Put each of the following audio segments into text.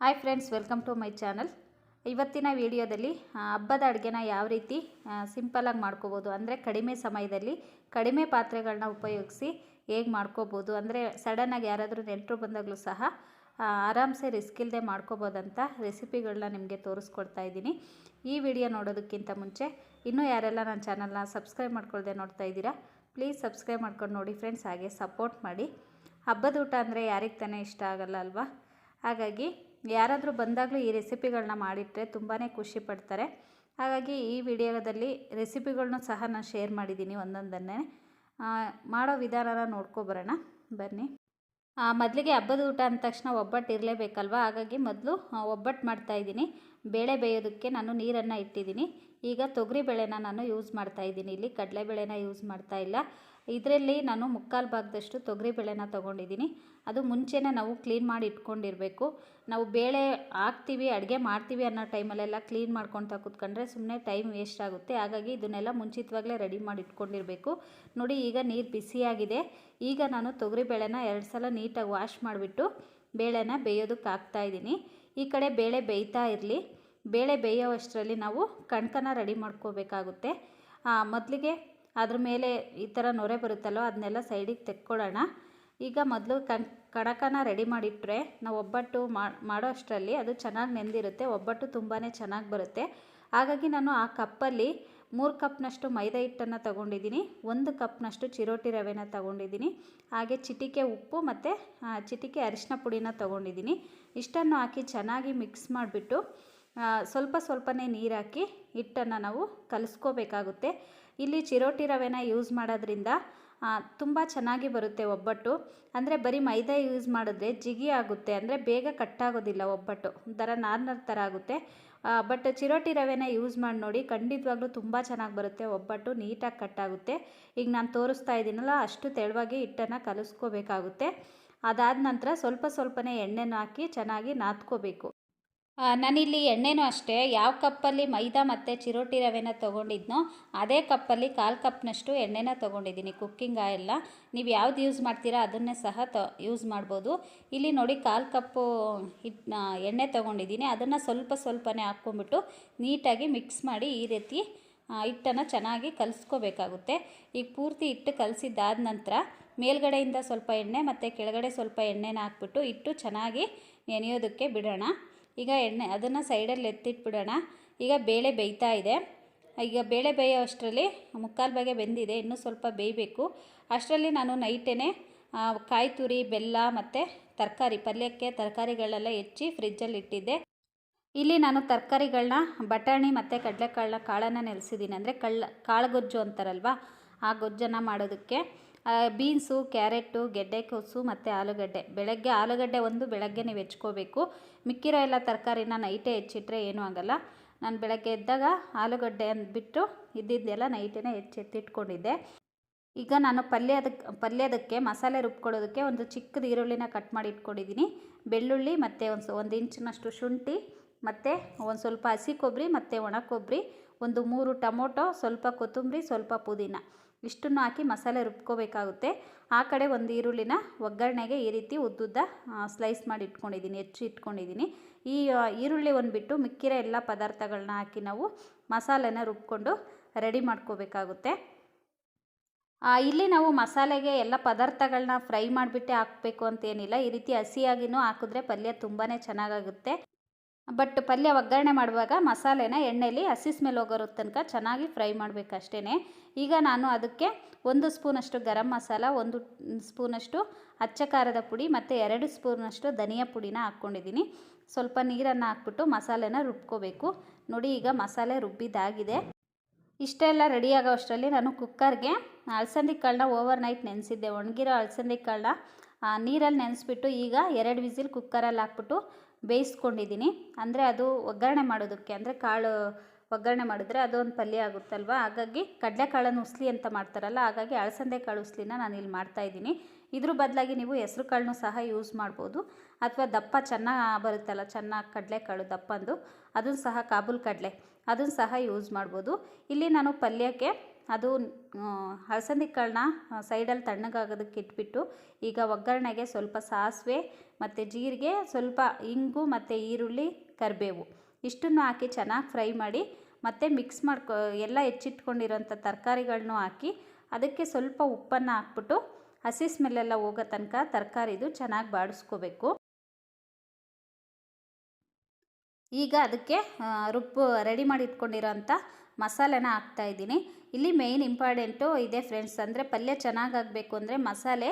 Hi friends, welcome to my channel. ಇವತ್ತಿನ ವಿಡಿಯೋದಲ್ಲಿ ಹಬ್ಬದ ಅಡುಗೆನ ಯಾವ ರೀತಿ ಸಿಂಪಲಾಗಿ ಮಾಡ್ಕೋಬೋದು, ಅಂದರೆ ಕಡಿಮೆ ಸಮಯದಲ್ಲಿ ಕಡಿಮೆ ಪಾತ್ರೆಗಳನ್ನ ಉಪಯೋಗಿಸಿ ಹೇಗೆ ಮಾಡ್ಕೋಬೋದು, ಅಂದರೆ ಸಡನ್ನಾಗಿ ಯಾರಾದರೂ ನೆಂಟರು ಬಂದಾಗಲೂ ಸಹ ಆರಾಮ್ಸೆ ರಿಸ್ಕ್ ಇಲ್ಲದೆ ಮಾಡ್ಕೋಬೋದಂತ ರೆಸಿಪಿಗಳನ್ನ ನಿಮಗೆ ತೋರಿಸ್ಕೊಡ್ತಾ ಇದ್ದೀನಿ. ಈ ವಿಡಿಯೋ ನೋಡೋದಕ್ಕಿಂತ ಮುಂಚೆ, ಇನ್ನೂ ಯಾರೆಲ್ಲ ನನ್ನ ಚಾನಲ್ನ ಸಬ್ಸ್ಕ್ರೈಬ್ ಮಾಡ್ಕೊಳ್ದೆ ನೋಡ್ತಾ ಇದ್ದೀರಾ ಪ್ಲೀಸ್ ಸಬ್ಸ್ಕ್ರೈಬ್ ಮಾಡ್ಕೊಂಡು ನೋಡಿ ಫ್ರೆಂಡ್ಸ್ ಹಾಗೆ ಸಪೋರ್ಟ್ ಮಾಡಿ. ಹಬ್ಬದ ಊಟ ಅಂದರೆ ಯಾರಿಗೆ ತಾನೇ ಇಷ್ಟ ಆಗಲ್ಲ ಅಲ್ವಾ? ಹಾಗಾಗಿ ಯಾರಾದರೂ ಬಂದಾಗಲೂ ಈ ರೆಸಿಪಿಗಳನ್ನ ಮಾಡಿಟ್ಟರೆ ತುಂಬಾ ಖುಷಿ ಪಡ್ತಾರೆ. ಹಾಗಾಗಿ ಈ ವಿಡಿಯೋದಲ್ಲಿ ರೆಸಿಪಿಗಳನ್ನೂ ಸಹ ನಾನು ಶೇರ್ ಮಾಡಿದ್ದೀನಿ ಒಂದೊಂದನ್ನೇ. ಮಾಡೋ ವಿಧಾನನ ನೋಡ್ಕೊಬರೋಣ ಬನ್ನಿ. ಮೊದಲಿಗೆ ಹಬ್ಬದ ಊಟ ಅಂದ ತಕ್ಷಣ ಒಬ್ಬಟ್ಟು ಇರಲೇಬೇಕಲ್ವ? ಹಾಗಾಗಿ ಮೊದಲು ಒಬ್ಬಟ್ಟು ಮಾಡ್ತಾಯಿದ್ದೀನಿ ಬೇಳೆ ಬೇಯೋದಕ್ಕೆ ನಾನು ನೀರನ್ನು ಇಟ್ಟಿದ್ದೀನಿ. ಈಗ ತೊಗರಿ ಬೇಳೆನ ನಾನು ಯೂಸ್ ಮಾಡ್ತಾ ಇದ್ದೀನಿ. ಇಲ್ಲಿ ಕಡಲೆಬೇಳೆನ ಯೂಸ್ ಮಾಡ್ತಾ ಇಲ್ಲ. ಇದರಲ್ಲಿ ನಾನು ಮುಕ್ಕಾಲು ಭಾಗದಷ್ಟು ತೊಗರಿ ಬೇಳೆನ ತೊಗೊಂಡಿದ್ದೀನಿ. ಅದು ಮುಂಚೆನೇ ನಾವು ಕ್ಲೀನ್ ಮಾಡಿ ಇಟ್ಕೊಂಡಿರಬೇಕು. ನಾವು ಬೇಳೆ ಹಾಕ್ತೀವಿ, ಅಡುಗೆ ಮಾಡ್ತೀವಿ ಅನ್ನೋ ಟೈಮಲ್ಲೆಲ್ಲ ಕ್ಲೀನ್ ಮಾಡ್ಕೊಳ್ತಾ ಕೂತ್ಕೊಂಡ್ರೆ ಸುಮ್ಮನೆ ಟೈಮ್ ವೇಸ್ಟ್ ಆಗುತ್ತೆ. ಹಾಗಾಗಿ ಇದನ್ನೆಲ್ಲ ಮುಂಚಿತವಾಗಲೇ ರೆಡಿ ಮಾಡಿ ಇಟ್ಕೊಂಡಿರಬೇಕು. ನೋಡಿ, ಈಗ ನೀರು ಬಿಸಿಯಾಗಿದೆ. ಈಗ ನಾನು ತೊಗರಿ ಬೇಳೆನ ಎರಡು ಸಲ ನೀಟಾಗಿ ವಾಶ್ ಮಾಡಿಬಿಟ್ಟು ಬೇಳೆನ ಬೇಯೋದಕ್ಕೆ ಹಾಕ್ತಾ ಇದ್ದೀನಿ. ಈ ಕಡೆ ಬೇಳೆ ಬೇಯ್ತಾ ಇರಲಿ. ಬೇಳೆ ಬೇಯೋ ಅಷ್ಟರಲ್ಲಿ ನಾವು ಕಣ್ಕನ ರೆಡಿ ಮಾಡ್ಕೋಬೇಕಾಗುತ್ತೆ. ಮೊದಲಿಗೆ ಅದ್ರ ಮೇಲೆ ಈ ಥರ ನೊರೆ ಬರುತ್ತಲ್ಲೋ ಅದನ್ನೆಲ್ಲ ಸೈಡಿಗೆ ತೆಕ್ಕೊಳ್ಳೋಣ. ಈಗ ಮೊದಲು ಕಣ್ ಕಣಕನ ರೆಡಿ ಮಾಡಿಟ್ರೆ ನಾವು ಒಬ್ಬಟ್ಟು ಮಾಡೋ ಅಷ್ಟರಲ್ಲಿ ಅದು ಚೆನ್ನಾಗಿ ನೆಂದಿರುತ್ತೆ, ಒಬ್ಬಟ್ಟು ತುಂಬಾ ಚೆನ್ನಾಗಿ ಬರುತ್ತೆ. ಹಾಗಾಗಿ ನಾನು ಆ ಕಪ್ಪಲ್ಲಿ ಮೂರು ಕಪ್ನಷ್ಟು ಮೈದಾ ಹಿಟ್ಟನ್ನು ತಗೊಂಡಿದ್ದೀನಿ, ಒಂದು ಕಪ್ನಷ್ಟು ಚಿರೋಟಿ ರವೆನ ತಗೊಂಡಿದ್ದೀನಿ, ಹಾಗೆ ಚಿಟಿಕೆ ಉಪ್ಪು ಮತ್ತು ಚಿಟಿಕೆ ಅರಿಶಿನ ಪುಡಿನ ತಗೊಂಡಿದ್ದೀನಿ. ಇಷ್ಟನ್ನು ಹಾಕಿ ಚೆನ್ನಾಗಿ ಮಿಕ್ಸ್ ಮಾಡಿಬಿಟ್ಟು ಸ್ವಲ್ಪ ಸ್ವಲ್ಪನೇ ನೀರು ಹಾಕಿ ಹಿಟ್ಟನ್ನು ನಾವು ಕಲಿಸ್ಕೋಬೇಕಾಗುತ್ತೆ. ಇಲ್ಲಿ ಚಿರೋಟಿ ರವೆನ ಯೂಸ್ ಮಾಡೋದ್ರಿಂದ ತುಂಬ ಚೆನ್ನಾಗಿ ಬರುತ್ತೆ ಒಬ್ಬಟ್ಟು. ಅಂದರೆ ಬರೀ ಮೈದಾ ಯೂಸ್ ಮಾಡಿದ್ರೆ ಜಿಗಿ ಆಗುತ್ತೆ. ಅಂದರೆ ಬೇಗ ಕಟ್ಟಾಗೋದಿಲ್ಲ ಒಬ್ಬಟ್ಟು. ಒಂಥರ ನಾರ್ನರ್ ಥರ ಆಗುತ್ತೆ. ಬಟ್ ಚಿರೋಟಿ ರವೆನ ಯೂಸ್ ಮಾಡಿ ನೋಡಿ, ಖಂಡಿತವಾಗ್ಲೂ ತುಂಬ ಚೆನ್ನಾಗಿ ಬರುತ್ತೆ ಒಬ್ಬಟ್ಟು, ನೀಟಾಗಿ ಕಟ್ಟಾಗುತ್ತೆ ಈಗ ನಾನು ತೋರಿಸ್ತಾ ಇದ್ದೀನಲ್ಲ, ಅಷ್ಟು ತೆಳುವಾಗಿ ಹಿಟ್ಟನ್ನು ಕಲಿಸ್ಕೋಬೇಕಾಗುತ್ತೆ. ಅದಾದ ನಂತರ ಸ್ವಲ್ಪ ಸ್ವಲ್ಪನೇ ಎಣ್ಣೆನ ಹಾಕಿ ಚೆನ್ನಾಗಿ ನಾದ್ಕೋಬೇಕು. ನಾನಿಲ್ಲಿ ಎಣ್ಣೆನೂ ಅಷ್ಟೇ, ಯಾವ ಕಪ್ಪಲ್ಲಿ ಮೈದಾ ಮತ್ತು ಚಿರೋಟಿ ರವೆನ ತೊಗೊಂಡಿದ್ನೋ ಅದೇ ಕಪ್ಪಲ್ಲಿ ಕಾಲು ಕಪ್ನಷ್ಟು ಎಣ್ಣೆನ ತೊಗೊಂಡಿದ್ದೀನಿ ಕುಕ್ಕಿಂಗ್ ಆಯಿಲ್ನ ನೀವು ಯಾವ್ದು ಯೂಸ್ ಮಾಡ್ತೀರಾ ಅದನ್ನೇ ಸಹ ತ ಯೂಸ್ ಮಾಡ್ಬೋದು. ಇಲ್ಲಿ ನೋಡಿ ಕಾಲು ಕಪ್ಪು ಎಣ್ಣೆ ತೊಗೊಂಡಿದ್ದೀನಿ, ಅದನ್ನು ಸ್ವಲ್ಪ ಸ್ವಲ್ಪನೇ ಹಾಕ್ಕೊಂಬಿಟ್ಟು ನೀಟಾಗಿ ಮಿಕ್ಸ್ ಮಾಡಿ ಈ ರೀತಿ ಹಿಟ್ಟನ್ನು ಚೆನ್ನಾಗಿ ಕಲಿಸ್ಕೋಬೇಕಾಗುತ್ತೆ. ಈಗ ಪೂರ್ತಿ ಹಿಟ್ಟು ಕಲಸಿದ್ದಾದ ನಂತರ ಮೇಲ್ಗಡೆಯಿಂದ ಸ್ವಲ್ಪ ಎಣ್ಣೆ ಮತ್ತು ಕೆಳಗಡೆ ಸ್ವಲ್ಪ ಎಣ್ಣೆನ ಹಾಕ್ಬಿಟ್ಟು ಹಿಟ್ಟು ಚೆನ್ನಾಗಿ ನೆನೆಯೋದಕ್ಕೆ ಬಿಡೋಣ. ಈಗ ಎಣ್ಣೆ ಅದನ್ನು ಸೈಡಲ್ಲಿ ಎತ್ತಿಟ್ಬಿಡೋಣ. ಈಗ ಬೇಳೆ ಬೇಯ್ತಾ ಇದೆ. ಈಗ ಬೇಳೆ ಬೇಯೋ ಅಷ್ಟರಲ್ಲಿ ಮುಕ್ಕಾಲು ಬಗೆ ಬೆಂದಿದೆ, ಇನ್ನೂ ಸ್ವಲ್ಪ ಬೇಯಬೇಕು. ಅಷ್ಟರಲ್ಲಿ ನಾನು ನೈಟೇ ಕಾಯಿ ತುರಿ, ಬೆಲ್ಲ ಮತ್ತು ತರಕಾರಿ, ಪಲ್ಯಕ್ಕೆ ತರಕಾರಿಗಳೆಲ್ಲ ಹೆಚ್ಚಿ ಫ್ರಿಜ್ಜಲ್ಲಿ ಇಟ್ಟಿದ್ದೆ. ಇಲ್ಲಿ ನಾನು ತರಕಾರಿಗಳನ್ನ ಬಟಾಣಿ ಮತ್ತು ಕಡಲೆಕಾಳನ್ನ ಕಾಳನ್ನು ನೆಲೆಸಿದ್ದೀನಿ ಅಂದರೆ ಕಳ್ಳ ಕಾಳು ಗೊಜ್ಜು ಅಂತಾರಲ್ವ, ಆ ಗೊಜ್ಜನ್ನು ಮಾಡೋದಕ್ಕೆ. ಬೀನ್ಸು, ಕ್ಯಾರೆಟು ಗೆಡ್ಡೆಕೋಸು ಮತ್ತು ಆಲೂಗಡ್ಡೆ. ಬೆಳಗ್ಗೆ ಆಲೂಗಡ್ಡೆ ಒಂದು, ಬೆಳಗ್ಗೆ ನೀವು ಹೆಚ್ಕೋಬೇಕು. ಮಿಕ್ಕಿರೋ ಎಲ್ಲ ತರಕಾರಿನ ನೈಟೇ ಹೆಚ್ಚಿಟ್ರೆ ಏನೂ ಆಗಲ್ಲ. ನಾನು ಬೆಳಗ್ಗೆ ಎದ್ದಾಗ ಆಲೂಗಡ್ಡೆ ಅಂದ್ಬಿಟ್ಟು ಇದ್ದಿದ್ದೆಲ್ಲ ನೈಟೇ ಹೆಚ್ಚೆತ್ತಿಟ್ಕೊಂಡಿದ್ದೆ. ಈಗ ನಾನು ಪಲ್ಯದ ಪಲ್ಯದಕ್ಕೆ ಮಸಾಲೆ ರುಬ್ಕೊಳ್ಳೋದಕ್ಕೆ ಒಂದು ಚಿಕ್ಕದು ಈರುಳ್ಳಿನ ಕಟ್ ಮಾಡಿ ಇಟ್ಕೊಂಡಿದ್ದೀನಿ. ಬೆಳ್ಳುಳ್ಳಿ ಮತ್ತು ಒಂದು ಒಂದು ಇಂಚಿನಷ್ಟು ಶುಂಠಿ ಮತ್ತು ಒಂದು ಸ್ವಲ್ಪ ಹಸಿ ಕೊಬ್ಬರಿ ಮತ್ತು ಒಣ ಕೊಬ್ಬರಿ ಒಂದು ಮೂರು ಟೊಮೊಟೊ, ಸ್ವಲ್ಪ ಕೊತ್ತಂಬರಿ, ಸ್ವಲ್ಪ ಪುದೀನ. ಇಷ್ಟನ್ನು ಹಾಕಿ ಮಸಾಲೆ ರುಬ್ಕೋಬೇಕಾಗುತ್ತೆ. ಆ ಕಡೆ ಒಂದು ಈರುಳ್ಳಿನ ಒಗ್ಗರಣೆಗೆ ಈ ರೀತಿ ಉದ್ದುದ್ದ ಸ್ಲೈಸ್ ಮಾಡಿ ಇಟ್ಕೊಂಡಿದ್ದೀನಿ, ಹೆಚ್ಚು ಇಟ್ಕೊಂಡಿದ್ದೀನಿ. ಈ ಈರುಳ್ಳಿ ಒಂದು ಬಿಟ್ಟು ಮಿಕ್ಕಿರೋ ಎಲ್ಲ ಪದಾರ್ಥಗಳನ್ನ ಹಾಕಿ ನಾವು ಮಸಾಲೆನ ರುಬ್ಕೊಂಡು ರೆಡಿ ಮಾಡ್ಕೋಬೇಕಾಗುತ್ತೆ. ಇಲ್ಲಿ ನಾವು ಮಸಾಲೆಗೆ ಎಲ್ಲ ಪದಾರ್ಥಗಳನ್ನ ಫ್ರೈ ಮಾಡಿಬಿಟ್ಟೆ ಹಾಕಬೇಕು ಅಂತೇನಿಲ್ಲ ಈ ರೀತಿ ಹಸಿಯಾಗಿನೂ ಹಾಕಿದ್ರೆ ಪಲ್ಯ ತುಂಬಾ ಚೆನ್ನಾಗಾಗುತ್ತೆ. ಬಟ್ ಪಲ್ಯ ಒಗ್ಗರಣೆ ಮಾಡುವಾಗ ಮಸಾಲೆನ ಎಣ್ಣೆಯಲ್ಲಿ ಹಸಿ ಸ್ಮೆಲ್ ಹೋಗೋರ ತನಕ ಚೆನ್ನಾಗಿ ಫ್ರೈ ಮಾಡಬೇಕಷ್ಟೇ ಈಗ ನಾನು ಅದಕ್ಕೆ ಒಂದು ಸ್ಪೂನಷ್ಟು ಗರಂ ಮಸಾಲ, ಒಂದು ಸ್ಪೂನಷ್ಟು ಅಚ್ಚ ಖಾರದ ಪುಡಿ ಮತ್ತು ಎರಡು ಸ್ಪೂನಷ್ಟು ಧನಿಯಾ ಪುಡಿನ ಹಾಕ್ಕೊಂಡಿದ್ದೀನಿ. ಸ್ವಲ್ಪ ನೀರನ್ನು ಹಾಕ್ಬಿಟ್ಟು ಮಸಾಲೆನ ರುಬ್ಕೋಬೇಕು. ನೋಡಿ ಈಗ ಮಸಾಲೆ ರುಬ್ಬಿದ್ದಾಗಿದೆ. ಇಷ್ಟೆಲ್ಲ ರೆಡಿ ಆಗೋ ಅಷ್ಟರಲ್ಲಿ ನಾನು ಕುಕ್ಕರ್ಗೆ ಅಲಸಂದಿ ಕಾಳನ್ನ ಓವರ್ ನೈಟ್ ನೆನೆಸಿದ್ದೆ. ಒಣಗಿರೋ ಅಲಸಂದಿ ಕಾಳನ್ನ ನೀರಲ್ಲಿ ನೆನೆಸ್ಬಿಟ್ಟು ಈಗ ಎರಡು ವಿಸಿಲ್ ಕುಕ್ಕರಲ್ಲಿ ಹಾಕ್ಬಿಟ್ಟು ಬೇಯಿಸ್ಕೊಂಡಿದ್ದೀನಿ. ಅಂದರೆ ಅದು ಒಗ್ಗರಣೆ ಮಾಡೋದಕ್ಕೆ, ಅಂದರೆ ಕಾಳು ಒಗ್ಗರಣೆ ಮಾಡಿದ್ರೆ ಅದೊಂದು ಪಲ್ಯ ಆಗುತ್ತಲ್ವ? ಹಾಗಾಗಿ ಕಡಲೆಕಾಳನ್ನು ಉಸ್ಲಿ ಅಂತ ಮಾಡ್ತಾರಲ್ಲ, ಹಾಗಾಗಿ ಅಳಸಂದೆ ಕಾಳು ಉಸ್ಲಿನ ನಾನು ಇಲ್ಲಿ ಮಾಡ್ತಾಯಿದ್ದೀನಿ ಇದ್ರ ಬದಲಾಗಿ ನೀವು ಹೆಸ್ರು ಕಾಳನ್ನು ಸಹ ಯೂಸ್ ಮಾಡ್ಬೋದು. ಅಥವಾ ದಪ್ಪ ಚೆನ್ನಾಗಿ ಬರುತ್ತಲ್ಲ ಚೆನ್ನಾಗಿ ಕಡಲೆಕಾಳು ದಪ್ಪಂದು, ಅದನ್ನು ಸಹ ಕಾಬೂಲ್ ಕಡಲೆ, ಅದನ್ನು ಸಹ ಯೂಸ್ ಮಾಡ್ಬೋದು. ಇಲ್ಲಿ ನಾನು ಪಲ್ಯಕ್ಕೆ ಅದು ಹಲಸಂದಿ ಕಾಳನ್ನ ಸೈಡಲ್ಲಿ ತಣ್ಣಗಾಗೋದಕ್ಕೆ ಇಟ್ಬಿಟ್ಟು ಈಗ ಒಗ್ಗರಣೆಗೆ ಸ್ವಲ್ಪ ಸಾಸಿವೆ ಮತ್ತು ಜೀರಿಗೆ, ಸ್ವಲ್ಪ ಇಂಗು ಮತ್ತು ಈರುಳ್ಳಿ, ಕರಿಬೇವು. ಇಷ್ಟನ್ನು ಹಾಕಿ ಚೆನ್ನಾಗಿ ಫ್ರೈ ಮಾಡಿ ಮತ್ತು ಮಿಕ್ಸ್ ಮಾಡ್ಕೊ, ಎಲ್ಲ ಹೆಚ್ಚಿಟ್ಕೊಂಡಿರೋಂಥ ತರಕಾರಿಗಳನ್ನು ಹಾಕಿ ಅದಕ್ಕೆ ಸ್ವಲ್ಪ ಉಪ್ಪನ್ನು ಹಾಕ್ಬಿಟ್ಟು ಹಸಿ ಸ್ಮೆಲ್ಲೆಲ್ಲ ಹೋಗೋ ತನಕ ತರಕಾರಿದು ಚೆನ್ನಾಗಿ ಬಾಡಿಸ್ಕೋಬೇಕು. ಈಗ ಅದಕ್ಕೆ ರುಬ್ಬು, ರೆಡಿ ಮಾಡಿ ಇಟ್ಕೊಂಡಿರೋಂಥ ಮಸಾಲೆನ ಹಾಕ್ತಾಯಿದ್ದೀನಿ ಇಲ್ಲಿ ಮೇಯ್ನ್ ಇಂಪಾರ್ಟೆಂಟು ಇದೆ ಫ್ರೆಂಡ್ಸ್ ಅಂದರೆ ಪಲ್ಯ ಚೆನ್ನಾಗಾಗಬೇಕು ಅಂದರೆ ಮಸಾಲೆ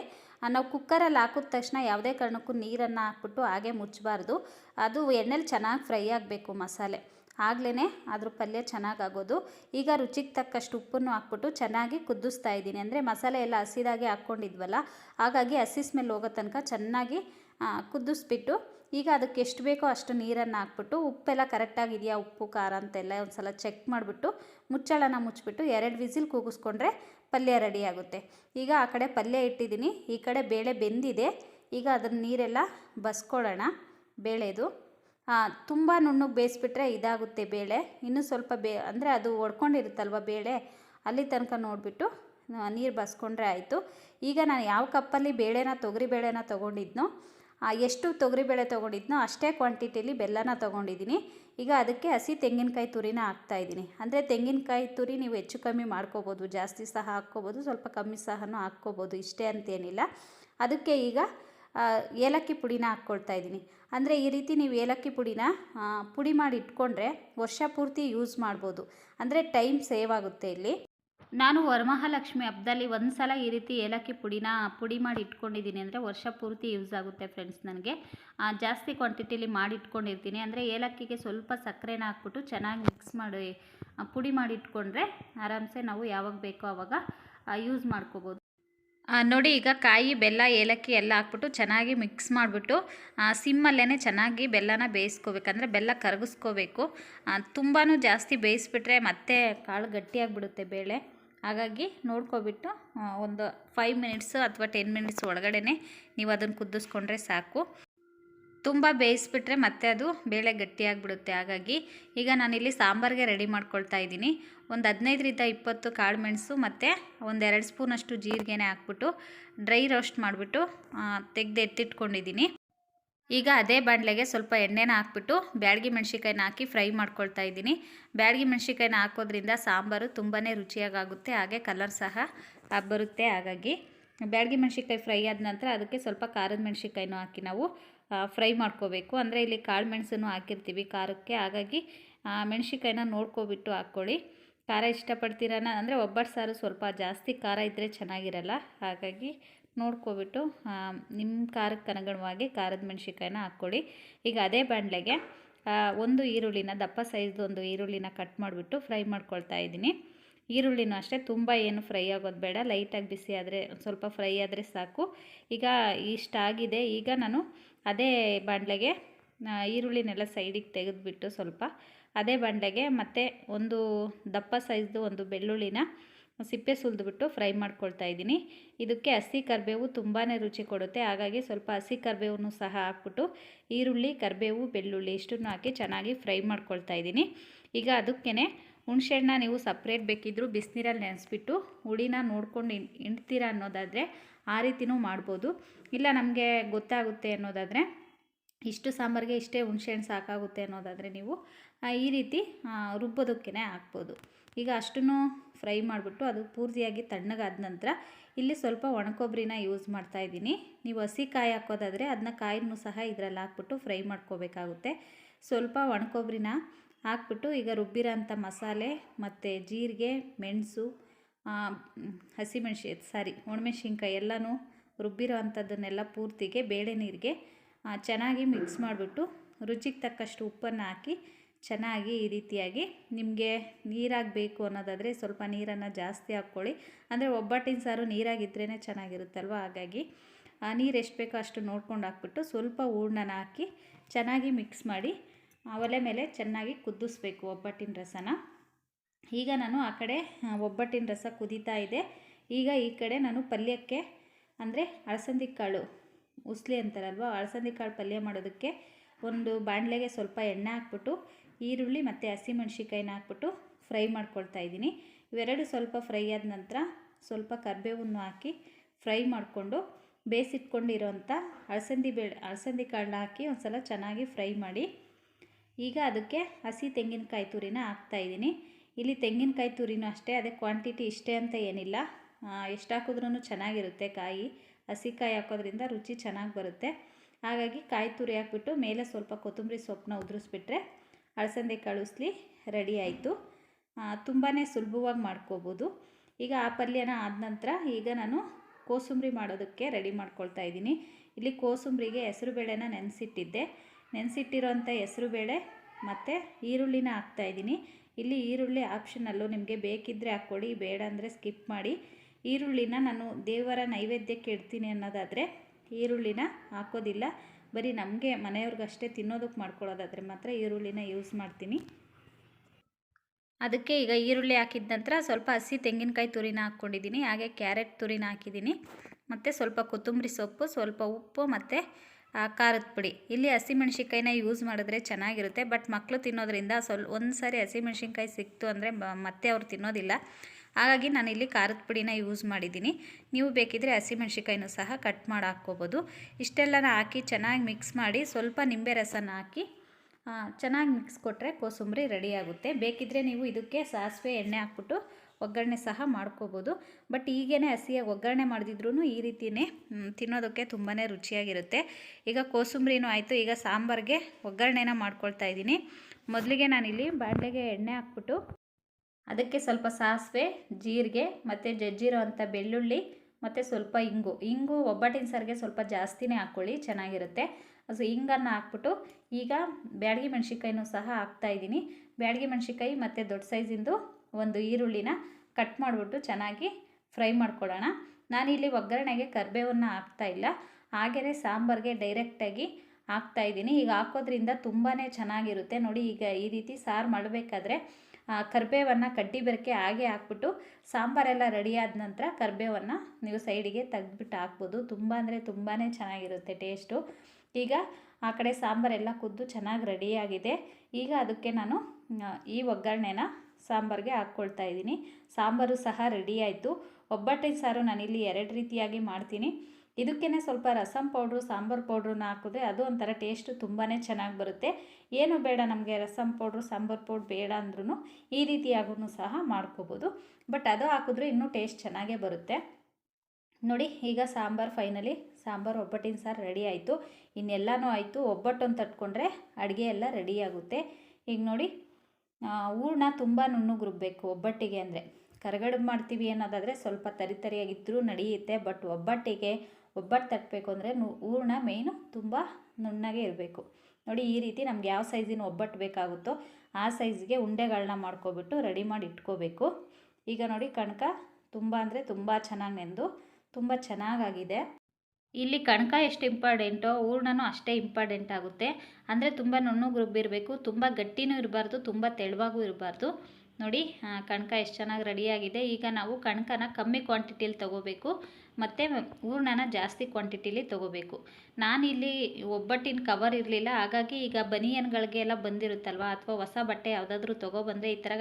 ನಾವು ಕುಕ್ಕರಲ್ಲಿ ಹಾಕಿದ ತಕ್ಷಣ ಯಾವುದೇ ಕಾರಣಕ್ಕೂ ನೀರನ್ನು ಹಾಕ್ಬಿಟ್ಟು ಹಾಗೆ ಮುಚ್ಚಬಾರ್ದು. ಅದು ಎಣ್ಣೆಲಿ ಚೆನ್ನಾಗಿ ಫ್ರೈ ಆಗಬೇಕು ಮಸಾಲೆ. ಆಗ್ಲೇ ಅದ್ರ ಪಲ್ಯ ಚೆನ್ನಾಗಾಗೋದು. ಈಗ ರುಚಿಗೆ ತಕ್ಕಷ್ಟು ಉಪ್ಪನ್ನು ಹಾಕ್ಬಿಟ್ಟು ಚೆನ್ನಾಗಿ ಕುದಿಸ್ತಾ ಇದ್ದೀನಿ. ಅಂದರೆ ಮಸಾಲೆ ಎಲ್ಲ ಹಸಿದಾಗೆ ಹಾಕ್ಕೊಂಡಿದ್ವಲ್ಲ, ಹಾಗಾಗಿ ಹಸಿ ಸ್ಮೆಲ್ ಹೋಗೋ ತನಕ ಚೆನ್ನಾಗಿ ಕುದಿಸ್ಬಿಟ್ಟು ಈಗ ಅದಕ್ಕೆ ಎಷ್ಟು ಬೇಕೋ ಅಷ್ಟು ನೀರನ್ನು ಹಾಕ್ಬಿಟ್ಟು ಉಪ್ಪೆಲ್ಲ ಕರೆಕ್ಟಾಗಿದೆಯಾ ಉಪ್ಪು, ಖಾರ ಅಂತೆಲ್ಲ ಒಂದು ಸಲ ಚೆಕ್ ಮಾಡಿಬಿಟ್ಟು ಮುಚ್ಚಳನ ಮುಚ್ಚಿಬಿಟ್ಟು ಎರಡು ವಿಸಿಲ್ ಕೂಗಿಸ್ಕೊಂಡ್ರೆ ಪಲ್ಯ ರೆಡಿ ಆಗುತ್ತೆ. ಈಗ ಆ ಕಡೆ ಪಲ್ಯ ಇಟ್ಟಿದ್ದೀನಿ. ಈ ಕಡೆ ಬೇಳೆ ಬೆಂದಿದೆ. ಈಗ ಅದನ್ನು ನೀರೆಲ್ಲ ಬಸ್ಕೊಳ್ಳೋಣ ಬೇಳೆದು. ತುಂಬ ನುಣ್ಣಗೆ ಬೇಯಿಸ್ಬಿಟ್ರೆ ಇದಾಗುತ್ತೆ ಬೇಳೆ. ಇನ್ನೂ ಸ್ವಲ್ಪ ಬೇ, ಅಂದರೆ ಅದು ಒಡ್ಕೊಂಡಿರುತ್ತಲ್ವ ಬೇಳೆ, ಅಲ್ಲಿ ತನಕ ನೋಡಿಬಿಟ್ಟು ನೀರು ಬಸ್ಕೊಂಡ್ರೆ ಆಯಿತು. ಈಗ ನಾನು ಯಾವ ಕಪ್ಪಲ್ಲಿ ಬೇಳೆನ ತೊಗರಿ ಬೇಳೆನ ತೊಗೊಂಡಿದ್ನೋ ಎಷ್ಟು ತೊಗರಿಬೇಳೆ ತೊಗೊಂಡಿದ್ನೋ ಅಷ್ಟೇ ಕ್ವಾಂಟಿಟಿಲಿ ಬೆಲ್ಲನ ತೊಗೊಂಡಿದ್ದೀನಿ. ಈಗ ಅದಕ್ಕೆ ಹಸಿ ತೆಂಗಿನಕಾಯಿ ತುರಿನ ಹಾಕ್ತಾಯಿದ್ದೀನಿ ಅಂದರೆ ತೆಂಗಿನಕಾಯಿ ತುರಿ ನೀವು ಹೆಚ್ಚು ಕಮ್ಮಿ ಮಾಡ್ಕೋಬೋದು, ಜಾಸ್ತಿ ಸಹ ಹಾಕ್ಕೋಬೋದು, ಸ್ವಲ್ಪ ಕಮ್ಮಿ ಸಹನೂ ಹಾಕ್ಕೋಬೋದು, ಇಷ್ಟೇ ಅಂತೇನಿಲ್ಲ. ಅದಕ್ಕೆ ಈಗ ಏಲಕ್ಕಿ ಪುಡಿನ ಹಾಕ್ಕೊಳ್ತಾ ಇದ್ದೀನಿ. ಅಂದರೆ ಈ ರೀತಿ ನೀವು ಏಲಕ್ಕಿ ಪುಡಿನ ಪುಡಿ ಮಾಡಿ ಇಟ್ಕೊಂಡ್ರೆ ವರ್ಷ ಪೂರ್ತಿ ಯೂಸ್ ಮಾಡ್ಬೋದು. ಅಂದರೆ ಟೈಮ್ ಸೇವ್ ಆಗುತ್ತೆ ಇಲ್ಲಿ. ನಾನು ವರಮಹಾಲಕ್ಷ್ಮಿ ಹಬ್ಬದಲ್ಲಿ ಒಂದು ಸಲ ಈ ರೀತಿ ಏಲಕ್ಕಿ ಪುಡಿನ ಪುಡಿ ಮಾಡಿ ಇಟ್ಕೊಂಡಿದ್ದೀನಿ ಅಂದರೆ ವರ್ಷ ಪೂರ್ತಿ ಯೂಸ್ ಆಗುತ್ತೆ ಫ್ರೆಂಡ್ಸ್ ನನಗೆ. ಜಾಸ್ತಿ ಕ್ವಾಂಟಿಟಿಲಿ ಮಾಡಿ ಇಟ್ಕೊಂಡಿರ್ತೀನಿ. ಅಂದರೆ ಏಲಕ್ಕಿಗೆ ಸ್ವಲ್ಪ ಸಕ್ಕರೆನ ಹಾಕ್ಬಿಟ್ಟು ಚೆನ್ನಾಗಿ ಮಿಕ್ಸ್ ಮಾಡಿ ಪುಡಿ ಮಾಡಿ ಇಟ್ಕೊಂಡ್ರೆ ಆರಾಮ್ಸೆ ನಾವು ಯಾವಾಗ ಬೇಕೋ ಆವಾಗ ಯೂಸ್ ಮಾಡ್ಕೋಬೋದು. ನೋಡಿ ಈಗ ಕಾಯಿ, ಬೆಲ್ಲ, ಏಲಕ್ಕಿ ಎಲ್ಲ ಹಾಕ್ಬಿಟ್ಟು ಚೆನ್ನಾಗಿ ಮಿಕ್ಸ್ ಮಾಡಿಬಿಟ್ಟು ಸಿಮ್ಮಲ್ಲೇ ಚೆನ್ನಾಗಿ ಬೆಲ್ಲನ ಬೇಯಿಸ್ಕೋಬೇಕಂದ್ರೆ ಬೆಲ್ಲ ಕರಗಿಸ್ಕೋಬೇಕು. ತುಂಬಾ ಜಾಸ್ತಿ ಬೇಯಿಸ್ಬಿಟ್ರೆ ಮತ್ತೆ ಕಾಳು ಗಟ್ಟಿಯಾಗಿಬಿಡುತ್ತೆ ಬೇಳೆ. ಹಾಗಾಗಿ ನೋಡ್ಕೊಬಿಟ್ಟು ಒಂದು ಫೈವ್ ಮಿನಿಟ್ಸು ಅಥವಾ ಟೆನ್ ಮಿನಿಟ್ಸ್ ಒಳಗಡೆ ನೀವು ಅದನ್ನು ಕುದಿಸ್ಕೊಂಡ್ರೆ ಸಾಕು. ತುಂಬ ಬೇಯಿಸ್ಬಿಟ್ರೆ ಮತ್ತೆ ಅದು ಬೇಳೆ ಗಟ್ಟಿಯಾಗಿಬಿಡುತ್ತೆ. ಹಾಗಾಗಿ ಈಗ ನಾನಿಲ್ಲಿ ಸಾಂಬಾರಿಗೆ ರೆಡಿ ಮಾಡ್ಕೊಳ್ತಾ ಇದ್ದೀನಿ. ಒಂದು ಹದಿನೈದರಿಂದ ಇಪ್ಪತ್ತು ಕಾಳು ಮೆಣಸು ಮತ್ತು ಒಂದೆರಡು ಸ್ಪೂನಷ್ಟು ಜೀರಿಗೆನೆ ಹಾಕ್ಬಿಟ್ಟು ಡ್ರೈ ರೋಸ್ಟ್ ಮಾಡಿಬಿಟ್ಟು ತೆಗೆದು ಎತ್ತಿಟ್ಕೊಂಡಿದ್ದೀನಿ. ಈಗ ಅದೇ ಬಾಣಲೆಗೆ ಸ್ವಲ್ಪ ಎಣ್ಣೆನ ಹಾಕ್ಬಿಟ್ಟು ಬ್ಯಾಡಗಿ ಮೆಣಸಿಕಾಯಿನ ಹಾಕಿ ಫ್ರೈ ಮಾಡ್ಕೊಳ್ತಾ ಇದ್ದೀನಿ. ಬ್ಯಾಡಗಿ ಮೆಣಸಿಕಾಯಿನ ಹಾಕೋದ್ರಿಂದ ಸಾಂಬಾರು ತುಂಬಾ ರುಚಿಯಾಗುತ್ತೆ ಹಾಗೆ ಕಲರ್ ಸಹ ಬರುತ್ತೆ ಹಾಗಾಗಿ. ಬ್ಯಾಡಗಿ ಮೆಣಸಿಕಾಯಿ ಫ್ರೈ ಆದ ನಂತರ ಅದಕ್ಕೆ ಸ್ವಲ್ಪ ಖಾರದ ಮೆಣಸಿಕಾಯಿನೂ ಹಾಕಿ ನಾವು ಫ್ರೈ ಮಾಡ್ಕೋಬೇಕು. ಅಂದರೆ ಇಲ್ಲಿ ಕಾಳು ಮೆಣಸನ್ನು ಹಾಕಿರ್ತೀವಿ ಖಾರಕ್ಕೆ, ಹಾಗಾಗಿ ಮೆಣಸಿಕಾಯಿನ ನೋಡ್ಕೊಬಿಟ್ಟು ಹಾಕ್ಕೊಳ್ಳಿ. ಖಾರ ಇಷ್ಟಪಡ್ತೀರನ ಅಂದರೆ ಒಬ್ಬಟ್ಟು ಸಾರು ಸ್ವಲ್ಪ ಜಾಸ್ತಿ ಖಾರ ಇದ್ದರೆ ಚೆನ್ನಾಗಿರಲ್ಲ, ಹಾಗಾಗಿ ನೋಡ್ಕೊಬಿಟ್ಟು ನಿಮ್ಮ ಖಾರಕ್ಕೆ ಅನುಗುಣವಾಗಿ ಖಾರದ ಮೆಣಸಿಕಾಯಿನ ಹಾಕ್ಕೊಳ್ಳಿ. ಈಗ ಅದೇ ಬಾಣಲೆಗೆ ಒಂದು ಈರುಳ್ಳಿನ, ದಪ್ಪ ಸೈಜ್ದು ಒಂದು ಈರುಳ್ಳಿನ ಕಟ್ ಮಾಡಿಬಿಟ್ಟು ಫ್ರೈ ಮಾಡ್ಕೊಳ್ತಾ ಇದ್ದೀನಿ. ಈರುಳ್ಳಿನೂ ಅಷ್ಟೇ, ತುಂಬ ಏನು ಫ್ರೈ ಆಗೋದು ಬೇಡ, ಲೈಟಾಗಿ ಬಿಸಿ ಆದರೆ ಸ್ವಲ್ಪ ಫ್ರೈ ಆದರೆ ಸಾಕು. ಈಗ ಇಷ್ಟಾಗಿದೆ ಈಗ ನಾನು ಅದೇ ಬಾಣಲೆಗೆ ಈರುಳ್ಳಿನೆಲ್ಲ ಸೈಡಿಗೆ ತೆಗೆದುಬಿಟ್ಟು ಸ್ವಲ್ಪ, ಅದೇ ಬಾಣಲೆಗೆ ಮತ್ತು ಒಂದು ದಪ್ಪ ಸೈಜ್ದು ಒಂದು ಬೆಳ್ಳುಳ್ಳಿನ ಸಿಪ್ಪೆ ಸುಲಿದ್ಬಿಟ್ಟು ಫ್ರೈ ಮಾಡ್ಕೊಳ್ತಾ ಇದ್ದೀನಿ. ಇದಕ್ಕೆ ಹಸಿ ಕರಿಬೇವು ತುಂಬಾ ರುಚಿ ಕೊಡುತ್ತೆ. ಹಾಗಾಗಿ ಸ್ವಲ್ಪ ಹಸಿ ಕರಿಬೇವನ್ನು ಸಹ ಹಾಕ್ಬಿಟ್ಟು ಈರುಳ್ಳಿ, ಕರಿಬೇವು, ಬೆಳ್ಳುಳ್ಳಿ ಇಷ್ಟನ್ನು ಹಾಕಿ ಚೆನ್ನಾಗಿ ಫ್ರೈ ಮಾಡ್ಕೊಳ್ತಾ ಇದ್ದೀನಿ. ಈಗ ಅದಕ್ಕೇ ಹುಣ್ಸೆಹಣ್ಣ ನೀವು ಸಪ್ರೇಟ್ ಬೇಕಿದ್ದರೂ ಬಿಸಿನೀರಲ್ಲಿ ನೆನೆಸ್ಬಿಟ್ಟು ಹುಳಿನ ನೋಡ್ಕೊಂಡು ಇಣ್ತೀರಾ ಅನ್ನೋದಾದರೆ ಆ ರೀತಿನೂ ಮಾಡ್ಬೋದು. ಇಲ್ಲ ನಮಗೆ ಗೊತ್ತಾಗುತ್ತೆ ಅನ್ನೋದಾದರೆ ಇಷ್ಟು ಸಾಂಬಾರಿಗೆ ಇಷ್ಟೇ ಹುಣ್ಸೆಹಣ್ಣು ಸಾಕಾಗುತ್ತೆ ಅನ್ನೋದಾದರೆ ನೀವು ಈ ರೀತಿ ರುಬ್ಬೋದಕ್ಕೇ ಹಾಕ್ಬೋದು. ಈಗ ಅಷ್ಟನ್ನು ಫ್ರೈ ಮಾಡಿಬಿಟ್ಟು ಅದು ಪೂರ್ತಿಯಾಗಿ ತಣ್ಣಗಾದ ನಂತರ ಇಲ್ಲಿ ಸ್ವಲ್ಪ ಒಣಕೊಬ್ಬರಿನ ಯೂಸ್ ಮಾಡ್ತಾ ಇದ್ದೀನಿ. ನೀವು ಹಸಿ ಕಾಯಿ ಹಾಕೋದಾದರೆ ಅದನ್ನ ಕಾಯಿನೂ ಸಹ ಇದರಲ್ಲಿ ಹಾಕ್ಬಿಟ್ಟು ಫ್ರೈ ಮಾಡ್ಕೋಬೇಕಾಗುತ್ತೆ. ಸ್ವಲ್ಪ ಒಣಕೊಬ್ಬರಿನ ಹಾಕ್ಬಿಟ್ಟು ಈಗ ರುಬ್ಬಿರೋಂಥ ಮಸಾಲೆ ಮತ್ತು ಜೀರಿಗೆ, ಮೆಣಸು ಹಸಿಮೆಣ್ಸಿ ಸಾರಿ, ಒಣಮೆಣ್ಸಿನ್ಕಾಯಿ ಎಲ್ಲನೂ ರುಬ್ಬಿರೋ ಅಂಥದ್ದನ್ನೆಲ್ಲ ಪೂರ್ತಿಗೆ ಬೇಳೆ ನೀರಿಗೆ ಚೆನ್ನಾಗಿ ಮಿಕ್ಸ್ ಮಾಡಿಬಿಟ್ಟು ರುಚಿಗೆ ತಕ್ಕಷ್ಟು ಉಪ್ಪನ್ನು ಹಾಕಿ ಚೆನ್ನಾಗಿ ಈ ರೀತಿಯಾಗಿ ನಿಮಗೆ ನೀರಾಗಬೇಕು ಅನ್ನೋದಾದರೆ ಸ್ವಲ್ಪ ನೀರನ್ನು ಜಾಸ್ತಿ ಹಾಕ್ಕೊಳ್ಳಿ. ಅಂದರೆ ಒಬ್ಬಟ್ಟಿನ ಸಾರು ನೀರಾಗಿದ್ರೇ ಚೆನ್ನಾಗಿರುತ್ತಲ್ವ? ಹಾಗಾಗಿ ನೀರು ಎಷ್ಟು ಬೇಕೋ ಅಷ್ಟು ನೋಡ್ಕೊಂಡು ಹಾಕ್ಬಿಟ್ಟು ಸ್ವಲ್ಪ ಹೂರ್ಣನ ಹಾಕಿ ಚೆನ್ನಾಗಿ ಮಿಕ್ಸ್ ಮಾಡಿ ಒಲೆ ಮೇಲೆ ಚೆನ್ನಾಗಿ ಕುದಿಸ್ಬೇಕು ಒಬ್ಬಟ್ಟಿನ ರಸನ. ಈಗ ನಾನು ಆ ಕಡೆ ಒಬ್ಬಟ್ಟಿನ ರಸ ಕುದೀತಾ ಇದೆ. ಈಗ ಈ ಕಡೆ ನಾನು ಪಲ್ಯಕ್ಕೆ, ಅಂದರೆ ಅಳಸಂದಿ ಕಾಳು, ಉಸ್ಲಿ ಅಂತಾರಲ್ವ? ಅಳಸಂದಿ ಕಾಳು ಪಲ್ಯ ಮಾಡೋದಕ್ಕೆ ಒಂದು ಬಾಣಲೆಗೆ ಸ್ವಲ್ಪ ಎಣ್ಣೆ ಹಾಕ್ಬಿಟ್ಟು ಈರುಳ್ಳಿ ಮತ್ತು ಹಸಿಮೆಣ್ಸಿಕಾಯಿನ ಹಾಕ್ಬಿಟ್ಟು ಫ್ರೈ ಮಾಡ್ಕೊಳ್ತಾ ಇದ್ದೀನಿ. ಇವೆರಡು ಸ್ವಲ್ಪ ಫ್ರೈ ಆದ ನಂತರ ಸ್ವಲ್ಪ ಕರಿಬೇವನ್ನು ಹಾಕಿ ಫ್ರೈ ಮಾಡಿಕೊಂಡು ಬೇಯಿಸಿಟ್ಕೊಂಡಿರೋಂಥ ಅಳಸಂದಿ ಬೇಳೆ, ಅಳಸಂದಿ ಕಾಳನ್ನ ಹಾಕಿ ಒಂದು ಸಲ ಚೆನ್ನಾಗಿ ಫ್ರೈ ಮಾಡಿ. ಈಗ ಅದಕ್ಕೆ ಹಸಿ ತೆಂಗಿನಕಾಯಿ ತುರಿನ ಹಾಕ್ತಾಯಿದ್ದೀನಿ ಇಲ್ಲಿ ತೆಂಗಿನಕಾಯಿ ತುರಿನೂ ಅಷ್ಟೇ, ಅದೇ ಕ್ವಾಂಟಿಟಿ ಇಷ್ಟೇ ಅಂತ ಏನಿಲ್ಲ. ಎಷ್ಟು ಹಾಕಿದ್ರೂ ಚೆನ್ನಾಗಿರುತ್ತೆ ಕಾಯಿ. ಹಸಿ ಕಾಯಿ ಹಾಕೋದ್ರಿಂದ ರುಚಿ ಚೆನ್ನಾಗಿ ಬರುತ್ತೆ. ಹಾಗಾಗಿ ಕಾಯಿ ತುರಿ ಹಾಕ್ಬಿಟ್ಟು ಮೇಲೆ ಸ್ವಲ್ಪ ಕೊತ್ತಂಬರಿ ಸೊಪ್ಪನ್ನ ಉದುರಿಸ್ಬಿಟ್ರೆ ಅಳಸಂದೆ ಕಳಿಸ್ಲಿ, ರೆಡಿ ಆಯಿತು. ತುಂಬಾ ಸುಲಭವಾಗಿ ಮಾಡ್ಕೋಬೋದು. ಈಗ ಆ ಪಲ್ಯನ ಆದ ನಂತರ ಈಗ ನಾನು ಕೋಸಂಬರಿ ಮಾಡೋದಕ್ಕೆ ರೆಡಿ ಮಾಡ್ಕೊಳ್ತಾ ಇದ್ದೀನಿ. ಇಲ್ಲಿ ಕೋಸುಂಬ್ರಿಗೆ ಹೆಸರು ಬೇಳೆನ ನೆನೆಸಿಟ್ಟಿದ್ದೆ. ನೆನೆಸಿಟ್ಟಿರೋಂಥ ಹೆಸರುಬೇಳೆ ಮತ್ತು ಈರುಳ್ಳಿನ ಹಾಕ್ತಾಯಿದ್ದೀನಿ ಇಲ್ಲಿ ಈರುಳ್ಳಿ ಆಪ್ಷನಲ್ಲು ನಿಮಗೆ ಬೇಕಿದ್ದರೆ ಹಾಕ್ಕೊಳ್ಳಿ ಬೇಡ ಅಂದರೆ ಸ್ಕಿಪ್ ಮಾಡಿ. ಈರುಳ್ಳಿನ ನಾನು ದೇವರ ನೈವೇದ್ಯಕ್ಕೆ ಇಡ್ತೀನಿ ಅನ್ನೋದಾದರೆ ಈರುಳ್ಳಿನ ಹಾಕೋದಿಲ್ಲ. ಬರೀ ನಮಗೆ ಮನೆಯವ್ರಿಗಷ್ಟೇ ತಿನ್ನೋದಕ್ಕೆ ಮಾಡ್ಕೊಳ್ಳೋದಾದರೆ ಮಾತ್ರ ಈರುಳ್ಳಿನ ಯೂಸ್ ಮಾಡ್ತೀನಿ. ಅದಕ್ಕೆ ಈಗ ಈರುಳ್ಳಿ ಹಾಕಿದ ನಂತರ ಸ್ವಲ್ಪ ಹಸಿ ತೆಂಗಿನಕಾಯಿ ತುರಿನ ಹಾಕ್ಕೊಂಡಿದ್ದೀನಿ, ಹಾಗೆ ಕ್ಯಾರೆಟ್ ತುರಿನ ಹಾಕಿದ್ದೀನಿ, ಮತ್ತು ಸ್ವಲ್ಪ ಕೊತ್ತಂಬರಿ ಸೊಪ್ಪು, ಸ್ವಲ್ಪ ಉಪ್ಪು, ಮತ್ತು ಖಾರದ ಪುಡಿ. ಇಲ್ಲಿ ಹಸಿಮೆಣ್ಸಿನ್ಕಾಯಿನ ಯೂಸ್ ಮಾಡಿದ್ರೆ ಚೆನ್ನಾಗಿರುತ್ತೆ, ಬಟ್ ಮಕ್ಕಳು ತಿನ್ನೋದ್ರಿಂದ ಸ್ವಲ್ಪ ಒಂದು ಸಾರಿ ಹಸಿಮೆಣ್ಸಿನ್ಕಾಯಿ ಸಿಕ್ತು ಅಂದರೆ ಮತ್ತೆ ಅವ್ರು ತಿನ್ನೋದಿಲ್ಲ. ಹಾಗಾಗಿ ನಾನಿಲ್ಲಿ ಖಾರದ ಪುಡಿನ ಯೂಸ್ ಮಾಡಿದ್ದೀನಿ. ನೀವು ಬೇಕಿದ್ದರೆ ಹಸಿಮೆಣ್ಸಿನ್ಕಾಯಿನೂ ಸಹ ಕಟ್ ಮಾಡಿ ಹಾಕ್ಕೋಬೋದು ಇಷ್ಟೆಲ್ಲನ ಹಾಕಿ ಚೆನ್ನಾಗಿ ಮಿಕ್ಸ್ ಮಾಡಿ ಸ್ವಲ್ಪ ನಿಂಬೆ ರಸನ ಹಾಕಿ ಚೆನ್ನಾಗಿ ಮಿಕ್ಸ್ ಕೊಟ್ಟರೆ ಕೋಸಂಬರಿ ರೆಡಿಯಾಗುತ್ತೆ ಬೇಕಿದ್ದರೆ ನೀವು ಇದಕ್ಕೆ ಸಾಸಿವೆ ಎಣ್ಣೆ ಹಾಕ್ಬಿಟ್ಟು ಒಗ್ಗರಣೆ ಸಹ ಮಾಡ್ಕೋಬೋದು. ಬಟ್ ಈಗೇ ಹಸಿಯಾಗಿ ಒಗ್ಗರಣೆ ಮಾಡಿದ್ರು ಈ ರೀತಿಯೇ ತಿನ್ನೋದಕ್ಕೆ ತುಂಬಾ ರುಚಿಯಾಗಿರುತ್ತೆ. ಈಗ ಕೋಸಂಬರಿನೂ ಆಯಿತು. ಈಗ ಸಾಂಬಾರಿಗೆ ಒಗ್ಗರಣೆನ ಮಾಡ್ಕೊಳ್ತಾ ಇದ್ದೀನಿ. ಮೊದಲಿಗೆ ನಾನಿಲ್ಲಿ ಬಾಣಲೆಗೆ ಎಣ್ಣೆ ಹಾಕ್ಬಿಟ್ಟು ಅದಕ್ಕೆ ಸ್ವಲ್ಪ ಸಾಸಿವೆ, ಜೀರಿಗೆ ಮತ್ತು ಜಜ್ಜಿರೋ ಅಂಥ ಬೆಳ್ಳುಳ್ಳಿ ಮತ್ತು ಸ್ವಲ್ಪ ಇಂಗು. ಇಂಗು ಒಬ್ಬಟ್ಟಿನ ಸಾರಿಗೆ ಸ್ವಲ್ಪ ಜಾಸ್ತಿನೇ ಹಾಕ್ಕೊಳ್ಳಿ ಚೆನ್ನಾಗಿರುತ್ತೆ. ಸೊ, ಇಂಗನ್ನು ಹಾಕ್ಬಿಟ್ಟು ಈಗ ಬ್ಯಾಡಗಿ ಮೆಣಸಿನ್ಕಾಯಿನೂ ಸಹ ಹಾಕ್ತಾಯಿದ್ದೀನಿ ಬ್ಯಾಡಗಿ ಮೆಣಸಿನ್ಕಾಯಿ ಮತ್ತು ದೊಡ್ಡ ಸೈಜಿಂದು ಒಂದು ಈರುಳ್ಳಿನ ಕಟ್ ಮಾಡಿಬಿಟ್ಟು ಚೆನ್ನಾಗಿ ಫ್ರೈ ಮಾಡ್ಕೊಳ್ಳೋಣ. ನಾನಿಲ್ಲಿ ಒಗ್ಗರಣೆಗೆ ಕರಿಬೇವನ್ನು ಹಾಕ್ತಾಯಿಲ್ಲ ಹಾಗೆಯೇ ಸಾಂಬಾರಿಗೆ ಡೈರೆಕ್ಟಾಗಿ ಹಾಕ್ತಾಯಿದ್ದೀನಿ ಈಗ ಹಾಕೋದ್ರಿಂದ ತುಂಬಾ ಚೆನ್ನಾಗಿರುತ್ತೆ. ನೋಡಿ, ಈಗ ಈ ರೀತಿ ಸಾರು ಮಾಡಬೇಕಾದ್ರೆ ಕರಿಬೇವನ್ನು ಕಡ್ಡಿ ಬೆರಕೆ ಹಾಗೆ ಹಾಕ್ಬಿಟ್ಟು ಸಾಂಬಾರೆಲ್ಲ ರೆಡಿ ಆದ ನಂತರ ಕರ್ಬೇವನ್ನು ನೀವು ಸೈಡಿಗೆ ತೆಗೆದ್ಬಿಟ್ಟು ಹಾಕ್ಬೋದು. ತುಂಬ ಅಂದರೆ ತುಂಬಾ ಚೆನ್ನಾಗಿರುತ್ತೆ ಟೇಸ್ಟು ಈಗ ಆ ಕಡೆ ಸಾಂಬಾರೆಲ್ಲ ಕುದ್ದು ಚೆನ್ನಾಗಿ ರೆಡಿಯಾಗಿದೆ ಈಗ ಅದಕ್ಕೆ ನಾನು ಈ ಒಗ್ಗರಣೆನ ಸಾಂಬಾರಿಗೆ ಹಾಕ್ಕೊಳ್ತಾ ಇದ್ದೀನಿ. ಸಾಂಬಾರು ಸಹ ರೆಡಿ ಆಯಿತು. ಒಬ್ಬಟ್ಟಿನ ಸಾರು ನಾನಿಲ್ಲಿ ಎರಡು ರೀತಿಯಾಗಿ ಮಾಡ್ತೀನಿ. ಇದಕ್ಕೇ ಸ್ವಲ್ಪ ರಸಂ ಪೌಡ್ರು, ಸಾಂಬಾರು ಪೌಡ್ರನ್ನ ಹಾಕಿದ್ರೆ ಅದು ಒಂಥರ ಟೇಸ್ಟು ತುಂಬಾ ಚೆನ್ನಾಗಿ ಬರುತ್ತೆ. ಏನು ಬೇಡ ನಮಗೆ ರಸಂ ಪೌಡ್ರು, ಸಾಂಬಾರು ಪೌಡ್ರ್ ಬೇಡ ಅಂದ್ರೂ ಈ ರೀತಿಯಾಗೂ ಸಹ ಮಾಡ್ಕೋಬೋದು. ಬಟ್ ಅದು ಹಾಕಿದ್ರೆ ಇನ್ನೂ ಟೇಸ್ಟ್ ಚೆನ್ನಾಗೇ ಬರುತ್ತೆ. ನೋಡಿ, ಈಗ ಸಾಂಬಾರು ಫೈನಲಿ ಸಾಂಬಾರು ಒಬ್ಬಟ್ಟಿನ ಸಾರು ರೆಡಿ ಆಯಿತು. ಇನ್ನೆಲ್ಲನೂ ಆಯಿತು. ಒಬ್ಬಟ್ಟೊಂದು ತಟ್ಕೊಂಡ್ರೆ ಅಡುಗೆ ಎಲ್ಲ ರೆಡಿ ಆಗುತ್ತೆ. ಈಗ ನೋಡಿ ಹೂರ್ಣ ತುಂಬ ನುಣ್ಣಗೆ ರುಬ್ಬಬೇಕು ಒಬ್ಬಟ್ಟಿಗೆ ಅಂದರೆ. ಕರಗಡುಬು ಮಾಡ್ತೀವಿ ಅನ್ನೋದಾದರೆ ಸ್ವಲ್ಪ ತರಿತರಿಯಾಗಿದ್ದರೂ ನಡೆಯುತ್ತೆ. ಬಟ್ ಒಬ್ಬಟ್ಟಿಗೆ ಒಬ್ಬಟ್ಟು ತಟ್ಟಬೇಕು ಅಂದರೆ ಹೂರ್ಣ ಮೇಯ್ನು ತುಂಬ ನುಣ್ಣಗೆ ಇರಬೇಕು. ನೋಡಿ, ಈ ರೀತಿ ನಮ್ಗೆ ಯಾವ ಸೈಜಿನ ಒಬ್ಬಟ್ಟು ಬೇಕಾಗುತ್ತೋ ಆ ಸೈಜ್ಗೆ ಉಂಡೆಗಳನ್ನ ಮಾಡ್ಕೊಬಿಟ್ಟು ರೆಡಿ ಮಾಡಿ ಇಟ್ಕೋಬೇಕು. ಈಗ ನೋಡಿ, ಕಣಕ ತುಂಬ ಅಂದರೆ ತುಂಬ ಚೆನ್ನಾಗಿ ನೆಂದು, ತುಂಬ ಚೆನ್ನಾಗಾಗಿದೆ. ಇಲ್ಲಿ ಕಣಕ ಎಷ್ಟು ಇಂಪಾರ್ಟೆಂಟೋ ಹೂರ್ಣನೂ ಅಷ್ಟೇ ಇಂಪಾರ್ಟೆಂಟ್ ಆಗುತ್ತೆ. ಅಂದರೆ ತುಂಬ ನುಣ್ಣಗೆ ರುಬ್ಬಿರಬೇಕು, ತುಂಬ ಗಟ್ಟಿನೂ ಇರಬಾರ್ದು, ತುಂಬ ತೆಳುವಾಗೂ ಇರಬಾರ್ದು. ನೋಡಿ ಕಣಕ ಎಷ್ಟು ಚೆನ್ನಾಗಿ ರೆಡಿಯಾಗಿದೆ. ಈಗ ನಾವು ಕಣಕನ ಕಮ್ಮಿ ಕ್ವಾಂಟಿಟಿಯಲ್ಲಿ ತೊಗೋಬೇಕು, ಮತ್ತು ಹೂರ್ಣನ ಜಾಸ್ತಿ ಕ್ವಾಂಟಿಟಿಲಿ ತೊಗೋಬೇಕು. ನಾನಿಲ್ಲಿ ಒಬ್ಬಟ್ಟಿನ ಕವರ್ ಇರಲಿಲ್ಲ, ಹಾಗಾಗಿ ಈಗ ಬನಿಯನ್ಗಳಿಗೆ ಎಲ್ಲ ಬಂದಿರುತ್ತಲ್ವ, ಅಥವಾ ಹೊಸ ಬಟ್ಟೆ ಯಾವುದಾದ್ರೂ ತೊಗೊಬಂದರೆ ಈ ಥರ